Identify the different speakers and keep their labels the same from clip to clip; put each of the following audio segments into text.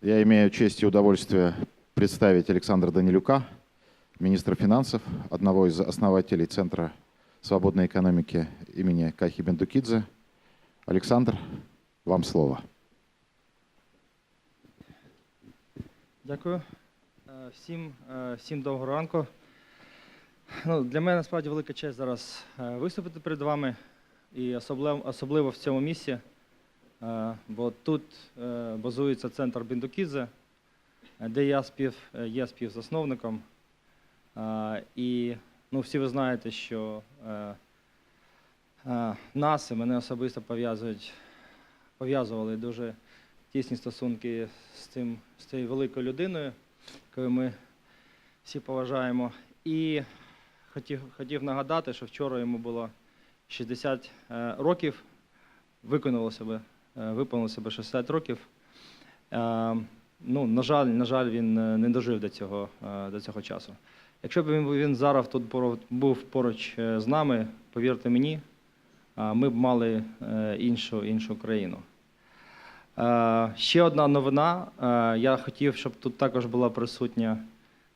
Speaker 1: Я имею честь и удовольствие представить Александра Данилюка, министра финансов, одного из основателей Центра свободной экономики имени Кахи Бендукидзе. Александр, вам слово.
Speaker 2: Дякую. Е, Всім, е, всім доброго ранку. Ну, для мене насправді велика честь зараз е, виступити перед вами, і особливо, особливо в цьому місці, е, Бо тут е, базується центр Біндукідзе, е, де я спів, е, є співзасновником. Е, І ну, всі ви знаєте, що е, е, нас і мене особисто пов'язують, пов'язували дуже тісні стосунки з цим з цією великою людиною, яку ми всі поважаємо. І хотів, хотів нагадати, що вчора йому було 60 е, років, виконало себе, е, виповнило себе 60 років. Е, ну, на жаль, на жаль, він е, не дожив до цього, е, до цього часу. Якщо б він, він зараз тут був поруч е, з нами, повірте мені, е, ми б мали е, іншу, іншу країну. Е, Ще одна новина. Е, Я хотів, щоб тут також була присутня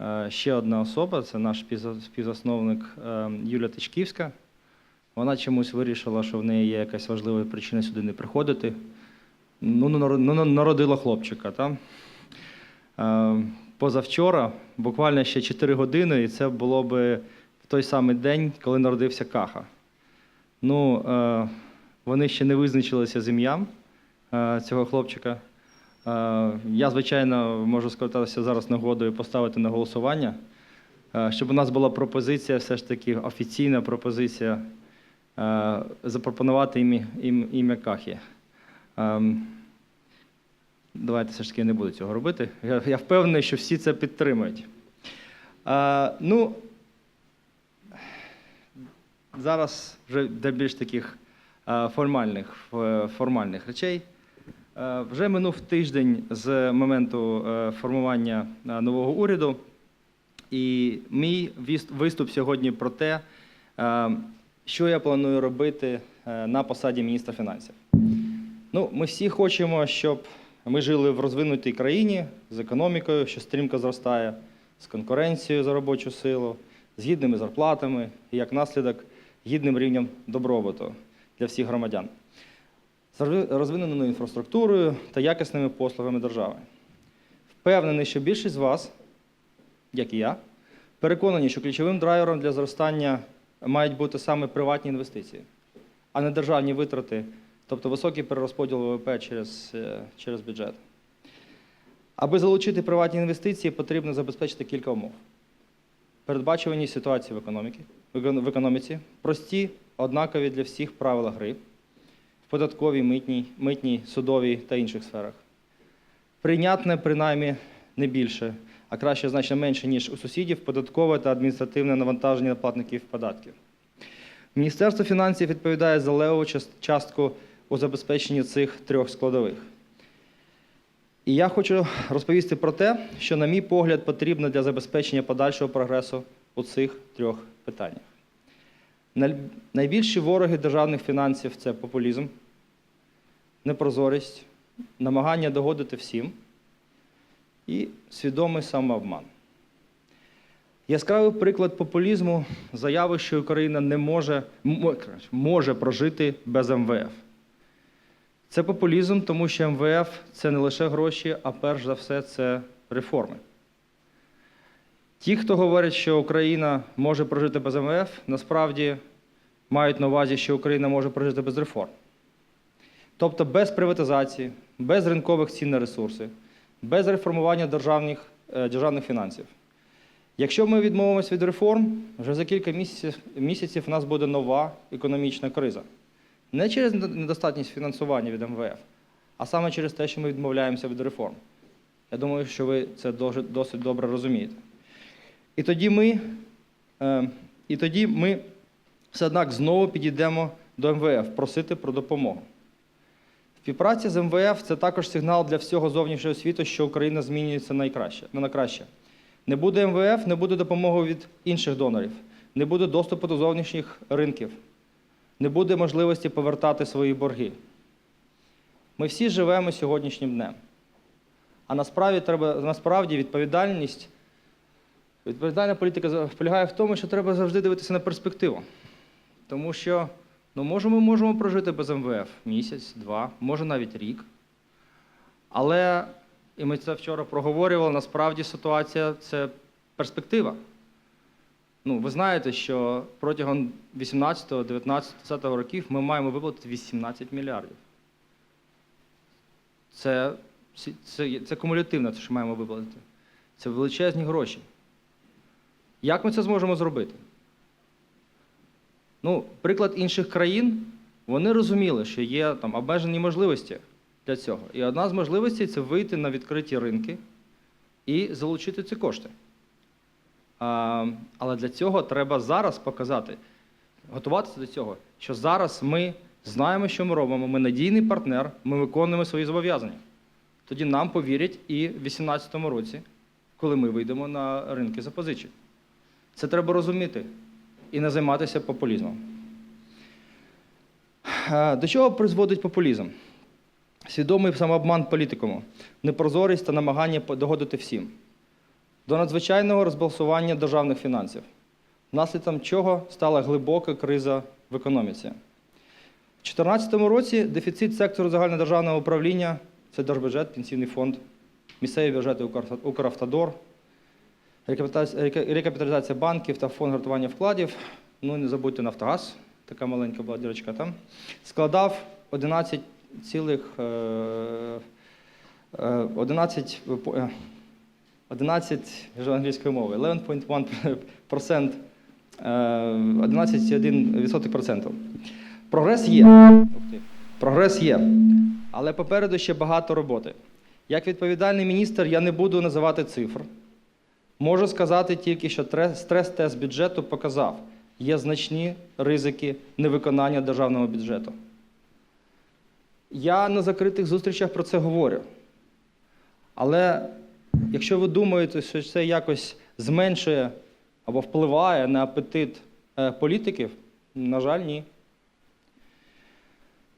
Speaker 2: е, ще одна особа. Це наш співзасновник е, Юля Тичківська. Вона чомусь вирішила, що в неї є якась важлива причина сюди не приходити. Ну, ну, ну, народила хлопчика. Та? Е, Позавчора, буквально ще 4 години, і це було би в той самий день, коли народився Каха. Ну, е, вони ще не визначилися з ім'ям е, цього хлопчика. Я, звичайно, можу скористатися зараз нагодою поставити на голосування, щоб у нас була пропозиція, все ж таки офіційна пропозиція запропонувати ім'я ім, ім'я Кахі. Ем, Давайте все ж таки не буду цього робити. Я, впевнений, що всі це підтримують. Е, ну, зараз вже для більш таких е, формальних, е, формальних речей. Е, Вже минув тиждень з моменту е, формування е, нового уряду, і мій виступ сьогодні про те, е, що я планую робити е, на посаді міністра фінансів. Ну, ми всі хочемо, щоб ми жили в розвинутій країні з економікою, що стрімко зростає, з конкуренцією за робочу силу, з гідними зарплатами і як наслідок гідним рівнем добробуту для всіх громадян, з розвиненою інфраструктурою та якісними послугами держави. Впевнений, що більшість з вас, як і я, переконані, що ключовим драйвером для зростання мають бути саме приватні інвестиції, а не державні витрати, тобто високий перерозподіл ВВП через, е, через бюджет. Аби залучити приватні інвестиції, потрібно забезпечити кілька умов. Передбачуваність ситуації в економіці, прості, однакові для всіх правила гри, в податковій, митній, митній, судовій та інших сферах. Прийнятне, принаймні, не більше, а краще значно менше, ніж у сусідів, податкове та адміністративне навантаження платників податків. Міністерство фінансів відповідає за левову частку у забезпеченні цих трьох складових. І я хочу розповісти про те, що, на мій погляд, потрібно для забезпечення подальшого прогресу у цих трьох питаннях. Найбільші вороги державних фінансів це популізм, непрозорість, намагання догодити всім і свідомий самообман. Яскравий приклад популізму заяви, що Україна не може, може прожити без МВФ. Це популізм, тому що МВФ це не лише гроші, а перш за все це реформи. Ті, хто говорять, що Україна може прожити без МВФ, насправді мають на увазі, що Україна може прожити без реформ. Тобто без приватизації, без ринкових цін на ресурси, без реформування державних, е, державних фінансів. Якщо ми відмовимося від реформ, вже за кілька місяців, місяців у нас буде нова економічна криза. Не через недостатність фінансування від МВФ, а саме через те, що ми відмовляємося від реформ. Я думаю, що ви це досить добре розумієте. І тоді ми, е, і тоді ми все однак знову підійдемо до МВФ просити про допомогу. Співпраця з МВФ це також сигнал для всього зовнішнього світу, що Україна змінюється найкраще, на краще. Не буде МВФ, не буде допомоги від інших донорів, не буде доступу до зовнішніх ринків, не буде можливості повертати свої борги. Ми всі живемо сьогоднішнім днем. А насправді треба насправді відповідальність. Відповідальна політика полягає в тому, що треба завжди дивитися на перспективу. Тому що ну, може, ми можемо прожити без МВФ місяць, два, може навіть рік. Але, і ми це вчора проговорювали, насправді ситуація це перспектива. Ну, ви знаєте, що протягом 18, 19, 20 років ми маємо виплатити 18 мільярдів. Це, це, це, це кумулятивно, що маємо виплатити. Це величезні гроші. Як ми це зможемо зробити? Ну, приклад інших країн, вони розуміли, що є там обмежені можливості для цього. І одна з можливостей це вийти на відкриті ринки і залучити ці кошти. А, але для цього треба зараз показати, готуватися до цього, що зараз ми знаємо, що ми робимо, ми надійний партнер, ми виконуємо свої зобов'язання. Тоді нам повірять і в 2018 році, коли ми вийдемо на ринки запозичень. Це треба розуміти і не займатися популізмом. Е, До чого призводить популізм? Свідомий самообман політикуму, непрозорість та намагання догодити всім. До надзвичайного розбалансування державних фінансів, наслідком чого стала глибока криза в економіці. У 2014 році дефіцит сектору загальнодержавного управління це держбюджет, пенсійний фонд, місцеві бюджети Укр- Укравтодор, рекапіталізація банків та фонд гартування вкладів. Ну не забудьте Нафтогаз, така маленька була дірочка там, складав 11 цілих е, е, 11 е, 11 вже англійською мовою, 11.1%, е, 11,1% процентів. Прогрес є. Прогрес є. Але попереду ще багато роботи. Як відповідальний міністр, я не буду називати цифр. Можу сказати тільки, що стрес-тест бюджету показав, є значні ризики невиконання державного бюджету. Я на закритих зустрічах про це говорю. Але якщо ви думаєте, що це якось зменшує або впливає на апетит е, політиків, на жаль, ні.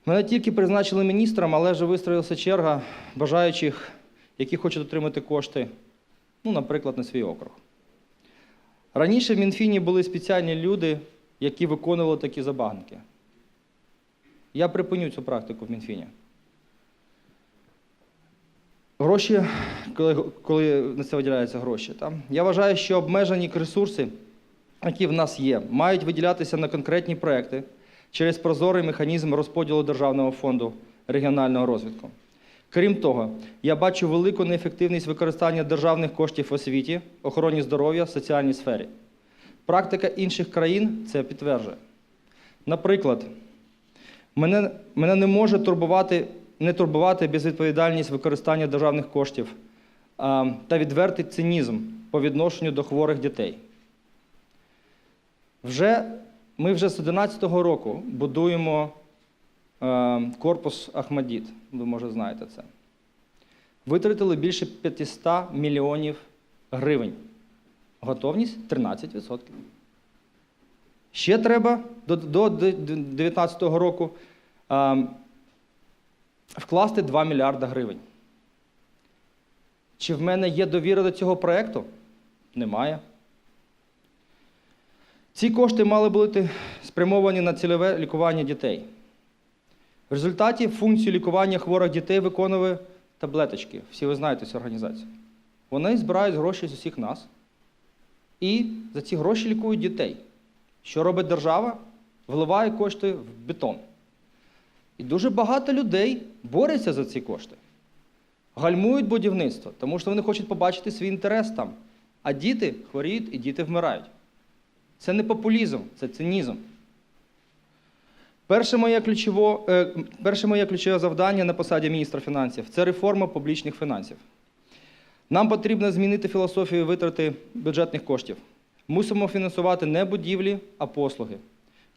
Speaker 2: Мене тільки призначили міністром, але вже вистроїлася черга бажаючих, які хочуть отримати кошти, ну, наприклад, на свій округ. Раніше в Мінфіні були спеціальні люди, які виконували такі забаганки. Я припиню цю практику в Мінфіні. Гроші, коли, коли на це виділяються гроші. Та? Я вважаю, що обмежені ресурси, які в нас є, мають виділятися на конкретні проекти через прозорий механізм розподілу Державного фонду регіонального розвитку. Крім того, я бачу велику неефективність використання державних коштів в освіті, охороні здоров'я, соціальній сфері. Практика інших країн це підтверджує. Наприклад, мене, мене не може турбувати, не турбувати безвідповідальність використання державних коштів а, та відвертий цинізм по відношенню до хворих дітей. Вже, ми вже з 2011 року будуємо корпус Ахмадіт, ви може знаєте це. Витратили більше 500 мільйонів гривень. Готовність 13%. Ще треба до 2019 року е, вкласти 2 мільярда гривень. Чи в мене є довіра до цього проєкту? Немає. Ці кошти мали бути спрямовані на цільове лікування дітей. В результаті функцію лікування хворих дітей виконує таблеточки. Всі ви знаєте цю організацію. Вони збирають гроші з усіх нас і за ці гроші лікують дітей. Що робить держава? Вливає кошти в бетон. І дуже багато людей борються за ці кошти. Гальмують будівництво, тому що вони хочуть побачити свій інтерес там. А діти хворіють і діти вмирають. Це не популізм, це цинізм. Перше моє, ключово, е, перше моє ключове завдання на посаді міністра фінансів це реформа публічних фінансів. Нам потрібно змінити філософію витрати бюджетних коштів. Мусимо фінансувати не будівлі, а послуги.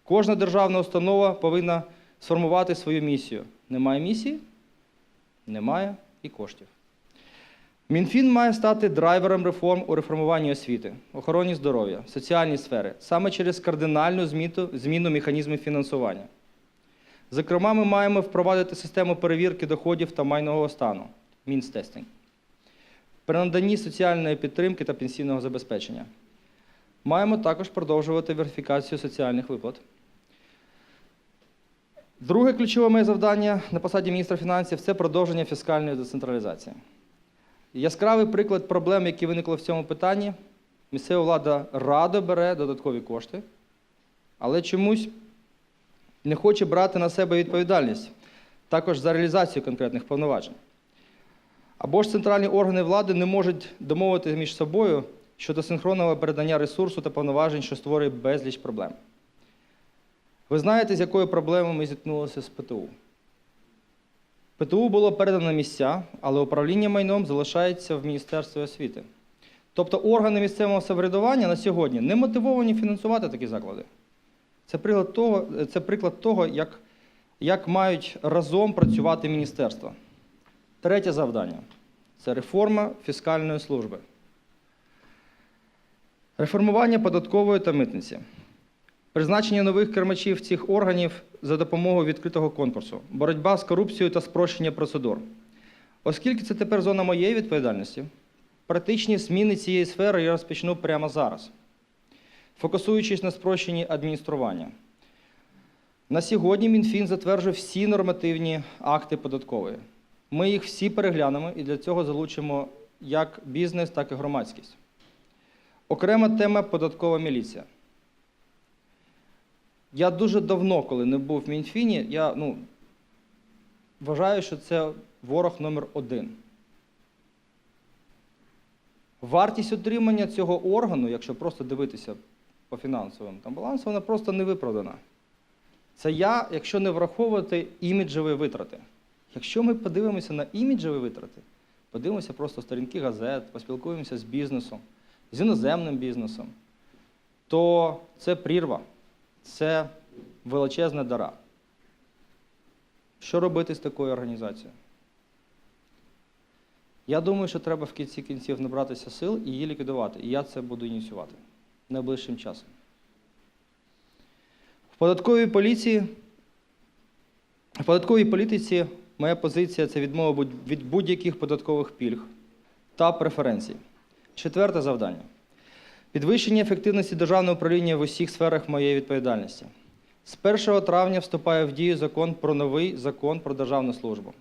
Speaker 2: Кожна державна установа повинна сформувати свою місію. Немає місії? Немає і коштів. Мінфін має стати драйвером реформ у реформуванні освіти, охороні здоров'я, соціальній сфери, саме через кардинальну зміну, механізмів фінансування. Зокрема, ми маємо впровадити систему перевірки доходів та майнового стану Мінстестинг. при наданні соціальної підтримки та пенсійного забезпечення. Маємо також продовжувати верифікацію соціальних виплат. Друге ключове моє завдання на посаді міністра фінансів це продовження фіскальної децентралізації. Яскравий приклад проблем, які виникли в цьому питанні. Місцева влада радо бере додаткові кошти, але чомусь не хоче брати на себе відповідальність також за реалізацію конкретних повноважень. Або ж центральні органи влади не можуть домовити між собою щодо синхронного передання ресурсу та повноважень, що створює безліч проблем. Ви знаєте, з якою проблемою ми зіткнулися з ПТУ? ПТУ було передано місця, але управління майном залишається в Міністерстві освіти. Тобто органи місцевого самоврядування на сьогодні не мотивовані фінансувати такі заклади. Це приклад того, це приклад того як, як мають разом працювати міністерства. Третє завдання це реформа фіскальної служби. Реформування податкової та митниці. Призначення нових кермачів цих органів за допомогою відкритого конкурсу, боротьба з корупцією та спрощення процедур. Оскільки це тепер зона моєї відповідальності, практичні зміни цієї сфери я розпочну прямо зараз, фокусуючись на спрощенні адміністрування. На сьогодні Мінфін затверджує всі нормативні акти податкової. Ми їх всі переглянемо і для цього залучимо як бізнес, так і громадськість. Окрема тема податкова міліція. Я дуже давно, коли не був в Мінфіні, я ну, вважаю, що це ворог номер один. Вартість утримання цього органу, якщо просто дивитися по фінансовим там, балансу, вона просто не виправдана. Це я, якщо не враховувати іміджеві витрати. Якщо ми подивимося на іміджеві витрати, подивимося просто сторінки газет, поспілкуємося з бізнесом, з іноземним бізнесом, то це прірва, це величезна дара. Що робити з такою організацією? Я думаю, що треба в кінці кінців набратися сил і її ліквідувати. І я це буду ініціювати найближчим часом. В податковій поліції, в податковій політиці моя позиція це відмова від будь-яких податкових пільг та преференцій. Четверте завдання. Підвищення ефективності державного управління в усіх сферах моєї відповідальності. З 1 травня вступає в дію закон про новий закон про державну службу.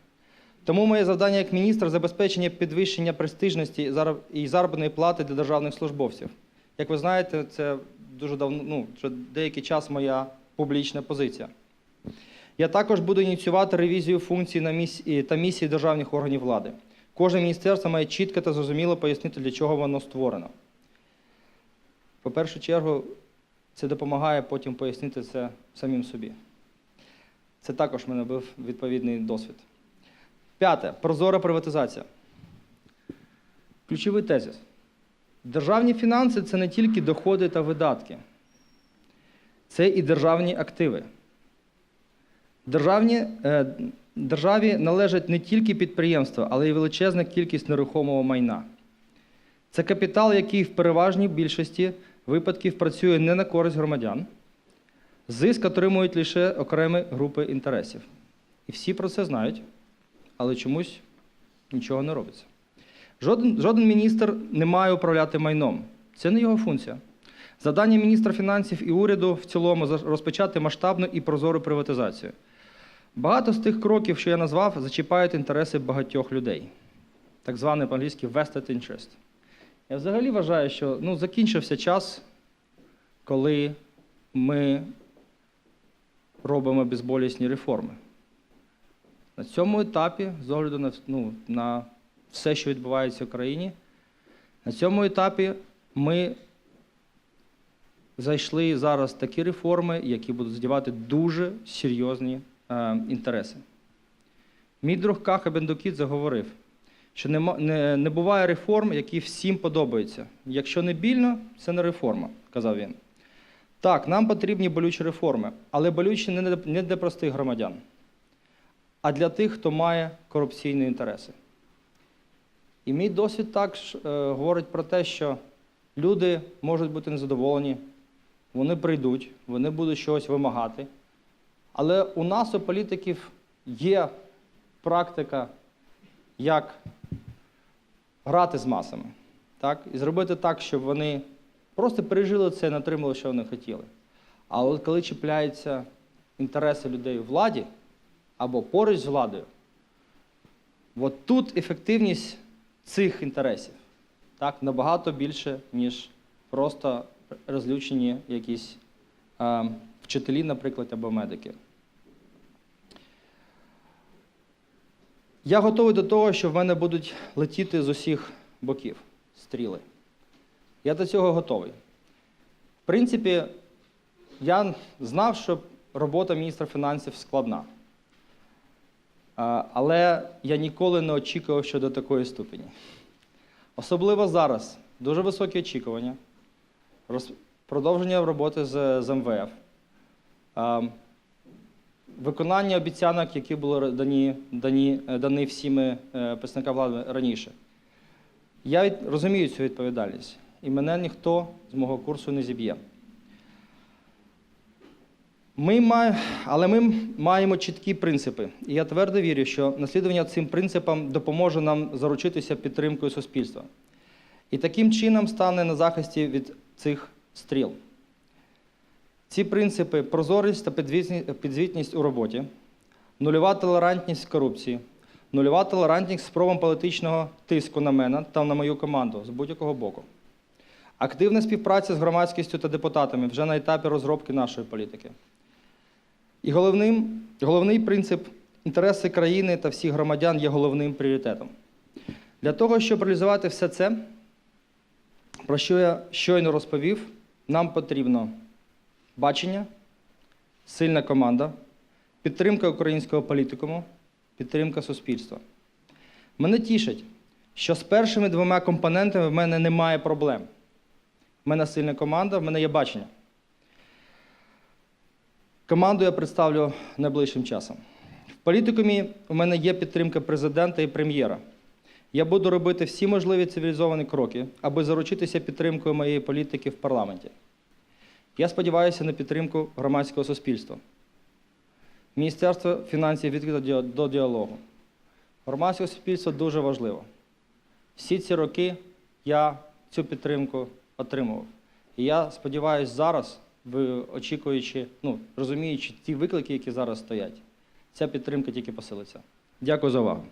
Speaker 2: Тому моє завдання як міністр забезпечення підвищення престижності і заробітної плати для державних службовців. Як ви знаєте, це дуже давно, ну, вже деякий час моя публічна позиція. Я також буду ініціювати ревізію функцій та місії державних органів влади. Кожне міністерство має чітко та зрозуміло пояснити, для чого воно створено. По першу чергу, це допомагає потім пояснити це самим собі. Це також в мене був відповідний досвід. П'яте прозора приватизація. Ключовий тезис. Державні фінанси це не тільки доходи та видатки, це і державні активи. Державні, е, державі належать не тільки підприємства, але й величезна кількість нерухомого майна. Це капітал, який в переважній більшості випадків працює не на користь громадян. Зиск отримують лише окремі групи інтересів. І всі про це знають, але чомусь нічого не робиться. Жоден, жоден міністр не має управляти майном. Це не його функція. Завдання міністра фінансів і уряду в цілому розпочати масштабну і прозору приватизацію. Багато з тих кроків, що я назвав, зачіпають інтереси багатьох людей. Так званий по-англійськи vested interest. Я взагалі вважаю, що ну, закінчився час, коли ми робимо безболісні реформи. На цьому етапі, з огляду на, ну, на все, що відбувається в країні, на цьому етапі ми зайшли зараз такі реформи, які будуть задівати дуже серйозні е, інтереси. Мій друг Каха Бендукідзе говорив, що нема, не, не буває реформ, які всім подобаються. Якщо не більно, це не реформа, казав він. Так, нам потрібні болючі реформи, але болючі не не для простих громадян, а для тих, хто має корупційні інтереси. І мій досвід також е, говорить про те, що люди можуть бути незадоволені, вони прийдуть, вони будуть щось вимагати. Але у нас, у політиків, є практика, як грати з масами. Так? І зробити так, щоб вони просто пережили це і не отримали, що вони хотіли. А от коли чіпляються інтереси людей у владі або поруч з владою, от тут ефективність цих інтересів так, набагато більше, ніж просто розлючені якісь е, вчителі, наприклад, або медики. Я готовий до того, що в мене будуть летіти з усіх боків стріли. Я до цього готовий. В принципі, я знав, що робота міністра фінансів складна. Але я ніколи не очікував, що до такої ступені. Особливо зараз дуже високі очікування, продовження роботи з, з МВФ, виконання обіцянок, які були дані, дані, е, дані всіми е, представникам влади раніше. Я розумію цю відповідальність, і мене ніхто з мого курсу не зіб'є. Ми має, але ми маємо чіткі принципи, і я твердо вірю, що наслідування цим принципам допоможе нам заручитися підтримкою суспільства. І таким чином стане на захисті від цих стріл. Ці принципи прозорість та підзвітність у роботі, нульова толерантність корупції, нульова толерантність спробам політичного тиску на мене та на мою команду з будь-якого боку. Активна співпраця з громадськістю та депутатами вже на етапі розробки нашої політики. І головним, головний принцип інтереси країни та всіх громадян є головним пріоритетом. Для того, щоб реалізувати все це, про що я щойно розповів, нам потрібно бачення, сильна команда, підтримка українського політикуму, підтримка суспільства. Мене тішить, що з першими двома компонентами в мене немає проблем. В мене сильна команда, в мене є бачення. Команду я представлю найближчим часом. В політикумі у мене є підтримка президента і прем'єра. Я буду робити всі можливі цивілізовані кроки, аби заручитися підтримкою моєї політики в парламенті. Я сподіваюся на підтримку громадського суспільства. Міністерство фінансів відкрито до діалогу. Громадське суспільство дуже важливо. Всі ці роки я цю підтримку отримував. І я сподіваюся, зараз, очікуючи, ну, розуміючи ті виклики, які зараз стоять, ця підтримка тільки посилиться. Дякую за увагу.